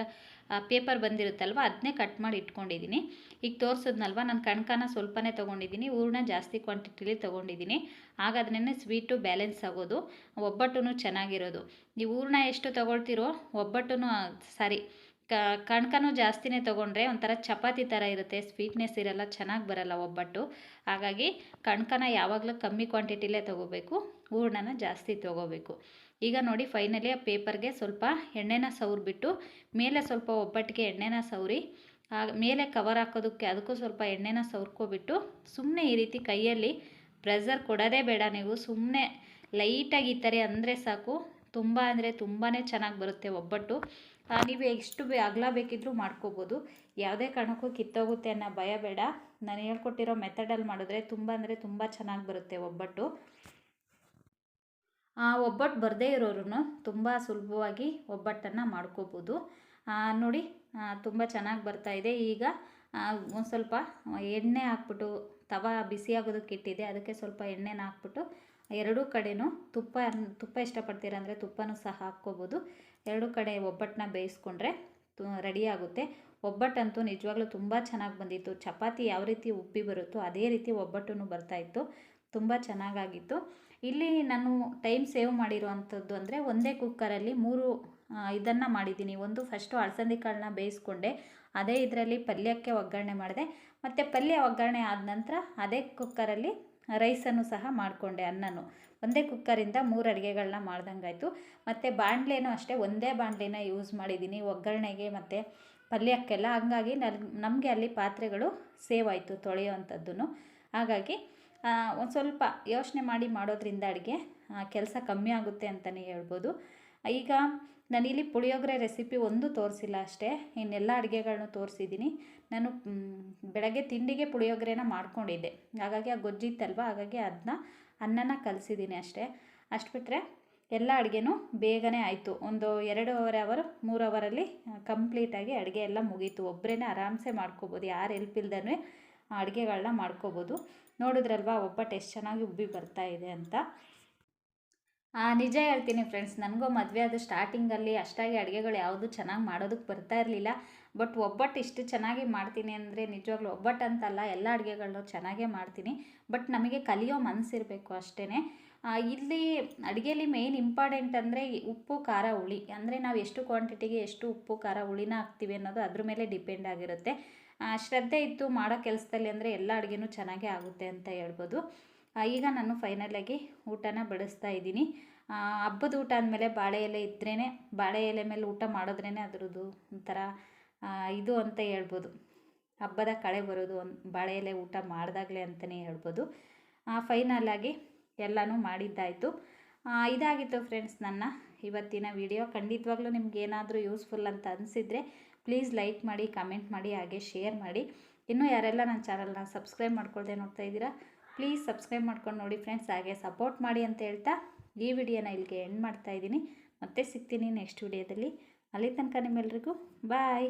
ಪೇಪರ್ ಬಂದಿರುತ್ತಲ್ವ ಅದನ್ನೇ ಕಟ್ ಮಾಡಿ ಇಟ್ಕೊಂಡಿದ್ದೀನಿ ಈಗ ತೋರಿಸಿದ್ನಲ್ವ, ನಾನು ಕಣಕನ ಸ್ವಲ್ಪನೇ ತೊಗೊಂಡಿದ್ದೀನಿ ಹೂರ್ಣ ಜಾಸ್ತಿ ಕ್ವಾಂಟಿಟಿಲಿ ತೊಗೊಂಡಿದ್ದೀನಿ ಆಗ ಅದನ್ನೇ ಸ್ವೀಟು ಬ್ಯಾಲೆನ್ಸ್ ಆಗೋದು ಒಬ್ಬಟ್ಟು ಚೆನ್ನಾಗಿರೋದು. ನೀವು ಹೂರ್ಣ ಎಷ್ಟು ತೊಗೊಳ್ತೀರೋ ಒಬ್ಬಟ್ಟು ಸಾರಿ. ಕಣ್ಕನೂ ಜಾಸ್ತಿನೇ ತೊಗೊಂಡ್ರೆ ಒಂಥರ ಚಪಾತಿ ಥರ ಇರುತ್ತೆ ಸ್ವೀಟ್ನೆಸ್ ಇರಲ್ಲ, ಚೆನ್ನಾಗಿ ಬರಲ್ಲ ಒಬ್ಬಟ್ಟು. ಹಾಗಾಗಿ ಕಣ್ಕನ ಯಾವಾಗಲೂ ಕಮ್ಮಿ ಕ್ವಾಂಟಿಟಿಲೇ ತೊಗೋಬೇಕು, ಹೂರ್ಣನ ಜಾಸ್ತಿ ತೊಗೋಬೇಕು. ಈಗ ನೋಡಿ ಫೈನಲಿ ಆ ಪೇಪರ್ಗೆ ಸ್ವಲ್ಪ ಎಣ್ಣೆನ ಸವ್ರಿಬಿಟ್ಟು, ಮೇಲೆ ಸ್ವಲ್ಪ ಒಬ್ಬಟ್ಟಿಗೆ ಎಣ್ಣೆನ ಸವರಿ ಮೇಲೆ ಕವರ್ ಹಾಕೋದಕ್ಕೆ ಅದಕ್ಕೂ ಸ್ವಲ್ಪ ಎಣ್ಣೆನ ಸವರ್ಕೋಬಿಟ್ಟು ಸುಮ್ಮನೆ ಈ ರೀತಿ ಕೈಯಲ್ಲಿ ಪ್ರೆಸರ್ ಕೊಡೋದೇ ಬೇಡ ನೀವು ಸುಮ್ಮನೆ ಲೈಟಾಗಿ ಈ ಥರ ಅಂದರೆ ಸಾಕು, ತುಂಬ ಅಂದರೆ ತುಂಬಾ ಚೆನ್ನಾಗಿ ಬರುತ್ತೆ ಒಬ್ಬಟ್ಟು. ನೀವು ಎಷ್ಟು ಅಗಲ ಬೇಕಿದ್ದರೂ ಮಾಡ್ಕೋಬೋದು. ಯಾವುದೇ ಕಾರಣಕ್ಕೂ ಕಿತ್ತೋಗುತ್ತೆ ಅನ್ನೋ ಭಯ ಬೇಡ. ನಾನು ಹೇಳ್ಕೊಟ್ಟಿರೋ ಮೆಥಡಲ್ಲಿ ಮಾಡಿದ್ರೆ ತುಂಬ ಅಂದರೆ ತುಂಬ ಚೆನ್ನಾಗಿ ಬರುತ್ತೆ ಒಬ್ಬಟ್ಟು. ಒಬ್ಬಟ್ಟು ಬರದೇ ಇರೋರು ತುಂಬ ಸುಲಭವಾಗಿ ಒಬ್ಬಟ್ಟನ್ನು ಮಾಡ್ಕೋಬೋದು. ನೋಡಿ ತುಂಬ ಚೆನ್ನಾಗಿ ಬರ್ತಾ ಇದೆ. ಈಗ ಒಂದು ಸ್ವಲ್ಪ ಎಣ್ಣೆ ಹಾಕ್ಬಿಟ್ಟು ತವ ಬಿಸಿಯಾಗೋದಕ್ಕೆ ಇಟ್ಟಿದೆ ಅದಕ್ಕೆ ಸ್ವಲ್ಪ ಎಣ್ಣೆನ ಹಾಕ್ಬಿಟ್ಟು ಎರಡೂ ಕಡೆಯೂ ತುಪ್ಪ ತುಪ್ಪ ಇಷ್ಟಪಡ್ತೀರ ಅಂದರೆ ತುಪ್ಪನೂ ಸಹ ಹಾಕ್ಕೋಬೋದು. ಎರಡೂ ಕಡೆ ಒಬ್ಬಟ್ಟನ್ನ ಬೇಯಿಸ್ಕೊಂಡ್ರೆ ರೆಡಿ ಆಗುತ್ತೆ. ಒಬ್ಬಟ್ಟಂತೂ ನಿಜವಾಗ್ಲೂ ತುಂಬ ಚೆನ್ನಾಗಿ ಬಂದಿತ್ತು. ಚಪಾತಿ ಯಾವ ರೀತಿ ಉಬ್ಬಿ ಬರುತ್ತೋ ಅದೇ ರೀತಿ ಒಬ್ಬಟ್ಟು ಬರ್ತಾಯಿತ್ತು ತುಂಬ ಚೆನ್ನಾಗಾಗಿತ್ತು. ಇಲ್ಲಿ ನಾನು ಟೈಮ್ ಸೇವ್ ಮಾಡಿರುವಂಥದ್ದು ಅಂದರೆ ಒಂದೇ ಕುಕ್ಕರಲ್ಲಿ ಮೂರು ಇದನ್ನು ಮಾಡಿದ್ದೀನಿ. ಒಂದು ಫಸ್ಟು ಅಳಸಂದಿ ಕಾಳನ್ನ ಬೇಯಿಸ್ಕೊಂಡೆ. ಅದೇ ಇದರಲ್ಲಿ ಪಲ್ಯಕ್ಕೆ ಒಗ್ಗರಣೆ ಮಾಡಿದೆ. ಮತ್ತು ಪಲ್ಯ ಒಗ್ಗರಣೆ ಆದ ನಂತರ ಅದೇ ಕುಕ್ಕರಲ್ಲಿ ರೈಸನ್ನು ಸಹ ಮಾಡಿಕೊಂಡೆ ಅನ್ನನು. ಒಂದೇ ಕುಕ್ಕರಿಂದ ಮೂರು ಅಡುಗೆಗಳನ್ನ ಮಾಡ್ದಂಗಾಯಿತು. ಮತ್ತು ಬಾಣಲೆನೂ ಅಷ್ಟೇ, ಒಂದೇ ಬಾಣಲೆನ ಯೂಸ್ ಮಾಡಿದ್ದೀನಿ. ಒಗ್ಗರಣೆಗೆ ಮತ್ತು ಪಲ್ಯಕ್ಕೆಲ್ಲ. ಹಂಗಾಗಿ ನಮಗೆ ಅಲ್ಲಿ ಪಾತ್ರೆಗಳು ಸೇವ್ ಆಯಿತು ತೊಳೆಯೋವಂಥದ್ದು ಹಾಗಾಗಿ ಒಂದು ಸ್ವಲ್ಪ ಯೋಚನೆ ಮಾಡಿ ಮಾಡೋದ್ರಿಂದ ಅಡುಗೆ ಕೆಲಸ ಕಮ್ಮಿ ಆಗುತ್ತೆ ಅಂತಲೇ ಹೇಳ್ಬೋದು. ಈಗ ನಾನಿಲ್ಲಿ ಪುಳಿಯೋಗರೆ ರೆಸಿಪಿ ಒಂದು ತೋರಿಸಿಲ್ಲ ಅಷ್ಟೇ. ಇನ್ನೆಲ್ಲ ಅಡುಗೆಗಳನ್ನು ತೋರಿಸಿದ್ದೀನಿ. ನಾನು ಬೆಳಗ್ಗೆ ತಿಂಡಿಗೆ ಪುಳಿಯೋಗರೆನ ಮಾಡ್ಕೊಂಡಿದ್ದೆ. ಹಾಗಾಗಿ ಆ ಗೊಜ್ಜಿತ್ತಲ್ವ? ಹಾಗಾಗಿ ಅದನ್ನ ಅನ್ನನ ಕಲಿಸಿದ್ದೀನಿ ಅಷ್ಟೇ. ಅಷ್ಟು ಬಿಟ್ಟರೆ ಎಲ್ಲ ಅಡುಗೆನೂ ಬೇಗನೆ ಆಯಿತು. ಒಂದು ಎರಡೂವರೆ ಅವರ್ ಮೂರು ಅವರಲ್ಲಿ ಕಂಪ್ಲೀಟಾಗಿ ಅಡುಗೆ ಎಲ್ಲ ಮುಗೀತು. ಒಬ್ಬರೇ ಆರಾಮ್ಸೆ ಮಾಡ್ಕೋಬೋದು. ಯಾರು ಹೆಲ್ಪ್ ಇಲ್ದೇ ಅಡುಗೆಗಳನ್ನ ಮಾಡ್ಕೋಬೋದು. ನೋಡಿದ್ರಲ್ವಾ ಒಬ್ಬಟ್ಟು ಎಷ್ಟು ಚೆನ್ನಾಗಿ ಉಬ್ಬಿ ಬರ್ತಾ ಇದೆ ಅಂತ. ನಿಜ ಹೇಳ್ತೀನಿ ಫ್ರೆಂಡ್ಸ್ ನನಗೂ ಮದುವೆ ಆದ ಸ್ಟಾರ್ಟಿಂಗಲ್ಲಿ ಅಷ್ಟಾಗಿ ಅಡುಗೆಗಳು ಯಾವುದು ಚೆನ್ನಾಗಿ ಮಾಡೋದಕ್ಕೆ ಬರ್ತಾ ಇರಲಿಲ್ಲ. ಬಟ್ ಒಬ್ಬಟ್ಟು ಇಷ್ಟು ಚೆನ್ನಾಗಿ ಮಾಡ್ತೀನಿ ಅಂದರೆ ನಿಜವಾಗ್ಲೂ ಒಬ್ಬಟ್ಟು ಅಂತಲ್ಲ ಎಲ್ಲ ಅಡುಗೆಗಳನ್ನೂ ಚೆನ್ನಾಗೇ ಮಾಡ್ತೀನಿ. ಬಟ್ ನಮಗೆ ಕಲಿಯೋ ಮನಸ್ಸಿರಬೇಕು ಅಷ್ಟೇ ಇಲ್ಲಿ ಅಡುಗೆಯಲ್ಲಿ ಮೇಯ್ನ್ ಇಂಪಾರ್ಟೆಂಟ್ ಅಂದರೆ ಉಪ್ಪು, ಖಾರ, ಹುಳಿ. ಅಂದರೆ ನಾವು ಎಷ್ಟು ಕ್ವಾಂಟಿಟಿಗೆ ಎಷ್ಟು ಉಪ್ಪು, ಖಾರ, ಹುಳಿನ ಹಾಕ್ತೀವಿ ಅನ್ನೋದು ಅದ್ರ ಮೇಲೆ ಡಿಪೆಂಡ್ ಆಗಿರುತ್ತೆ. ಶ್ರದ್ಧೆ ಇತ್ತು ಮಾಡೋ ಕೆಲಸದಲ್ಲಿ ಅಂದರೆ ಎಲ್ಲ ಅಡುಗೆನೂ ಚೆನ್ನಾಗೇ ಆಗುತ್ತೆ ಅಂತ ಹೇಳ್ಬೋದು. ಈಗ ನಾನು ಫೈನಲಾಗಿ ಊಟನ ಬಡಿಸ್ತಾ ಇದ್ದೀನಿ. ಹಬ್ಬದ ಊಟ ಅಂದಮೇಲೆ ಬಾಳೆ ಎಲೆ ಇದ್ರೇ ಬಾಳೆ ಎಲೆ ಮೇಲೆ ಊಟ ಮಾಡಿದ್ರೇ ಅದರದ್ದು ಒಂಥರ ಇದು ಅಂತ ಹೇಳ್ಬೋದು. ಹಬ್ಬದ ಕಳೆ ಬರೋದು ಬಾಳೆ ಎಲೆ ಊಟ ಮಾಡಿದಾಗಲೇ ಅಂತಲೇ ಹೇಳ್ಬೋದು. ಫೈನಲಾಗಿ ಎಲ್ಲನೂ ಮಾಡಿದ್ದಾಯಿತು. ಇದಾಗಿತ್ತು ಫ್ರೆಂಡ್ಸ್ ನನ್ನ ಇವತ್ತಿನ ವಿಡಿಯೋ ಖಂಡಿತವಾಗ್ಲೂ ನಿಮ್ಗೆ ಏನಾದರೂ ಯೂಸ್ಫುಲ್ ಅಂತ ಅನಿಸಿದರೆ ಪ್ಲೀಸ್ ಲೈಕ್ ಮಾಡಿ ಕಮೆಂಟ್ ಮಾಡಿ, ಹಾಗೆ ಶೇರ್ ಮಾಡಿ. ಇನ್ನೂ ಯಾರೆಲ್ಲ ನನ್ನ ಚಾನಲ್ನ ಸಬ್ಸ್ಕ್ರೈಬ್ ಮಾಡ್ಕೊಳ್ದೆ ನೋಡ್ತಾ ಇದ್ದೀರಾ ಪ್ಲೀಸ್ ಸಬ್ಸ್ಕ್ರೈಬ್ ಮಾಡ್ಕೊಂಡು ನೋಡಿ ಫ್ರೆಂಡ್ಸ್ ಹಾಗೆ ಸಪೋರ್ಟ್ ಮಾಡಿ ಅಂತ ಹೇಳ್ತಾ ಈ ವಿಡಿಯೋನ ಇಲ್ಲಿಗೆ ಎಂಡ್ ಮಾಡ್ತಾ ಇದ್ದೀನಿ. ಮತ್ತೆ ಸಿಗ್ತೀನಿ ನೆಕ್ಸ್ಟ್ ವಿಡಿಯೋದಲ್ಲಿ. ಅಲ್ಲಿ ತನಕ ನಿಮ್ಮೆಲ್ರಿಗೂ ಬಾಯ್